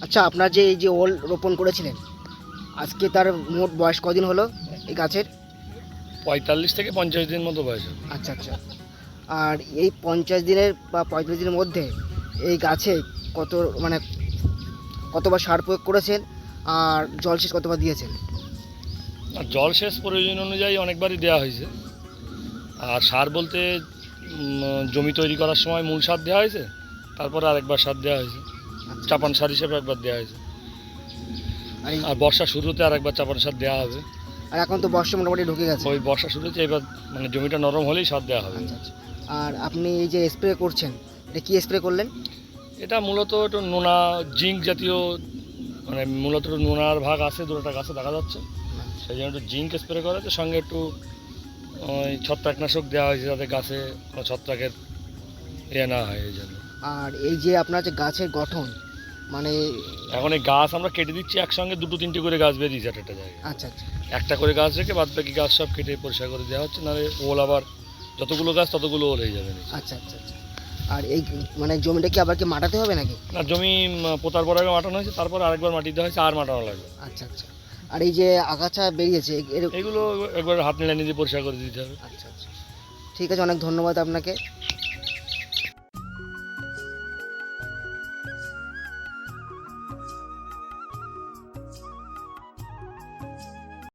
আচ্ছা আপনার যে এই যে ওল রোপণ করেছিলেন আজকে তার মোট বয়স কদিন হলো এই গাছের? পঁয়তাল্লিশ থেকে পঞ্চাশ দিন মতো বয়স আচ্ছা আচ্ছা। আর এই পঞ্চাশ দিনের বা পঁয়তাল্লিশ দিনের মধ্যে এই গাছে কত মানে কতবার সার প্রয়োগ করেছেন আর জলসেচ কতবার দিয়েছেন? আর জলসেচ প্রয়োজন অনুযায়ী অনেকবারই দেওয়া হয়েছে। আর সার বলতে জমি তৈরি করার সময় মূল সার দেওয়া হয়েছে তারপরে আরেকবার সার দেওয়া হয়েছে। চাপান সার হিসেবে একবার দেওয়া হয়েছে। আর আর বর্ষা শুরুতে আরেকবার চাপান সার দেওয়া হবে। আর এখন তো বর্ষা মোটামুটি ঢুকে গেছে। ওই বর্ষা শুরুতে এবার মানে জমিটা নরম হলেই সার দেওয়া হবে। আচ্ছা আচ্ছা। আর আপনি এই যে স্প্রে করছেন এটা কি স্প্রে করলেন? এটা মূলত একটু নোনা জিঙ্ক জাতীয় মানে মূলত একটু নোনার ভাগ আছে দুটোটা গাছে দেখা যাচ্ছে। সেই জন্য একটু জিঙ্ক স্প্রে করা হয়েছে সঙ্গে একটু ওই ছত্রাকনাশক দেওয়া হয়েছে যাতে গাছে ছত্রাকের ইয়ে না হয় এই জন্য। আর এই যে আপনার যে গাছের গঠন মানে এখন এই গাছ আমরা কেটে দিচ্ছি একসঙ্গে দুটো তিনটে করে গাছ বেরিয়েছে একটা একটা জায়গায়। আচ্ছা আচ্ছা। একটা করে গাছ রেখে বাদ বাকি গাছ সব কেটে পরিষ্কার করে দেওয়া হচ্ছে নাহলে ওল আবার যতগুলো গাছ ততগুলো ওল হয়ে যাবে আচ্ছা আচ্ছা আচ্ছা। আর এই মানে জমিটা কি আবার কি মাটাতে হবে নাকি? না জমি পোতার পর আগে মাটানো হয়েছে তারপর আরেকবার মাটি দেওয়া হয়েছে আর মাটানো লাগবে। আচ্ছা আচ্ছা। আর এই যে আগাছা বেরিয়েছে এগুলো একবার হাত নেড়ে নিজে পরিষ্কার করে দিতে হবে। আচ্ছা আচ্ছা। ঠিক আছে অনেক ধন্যবাদ আপনাকে।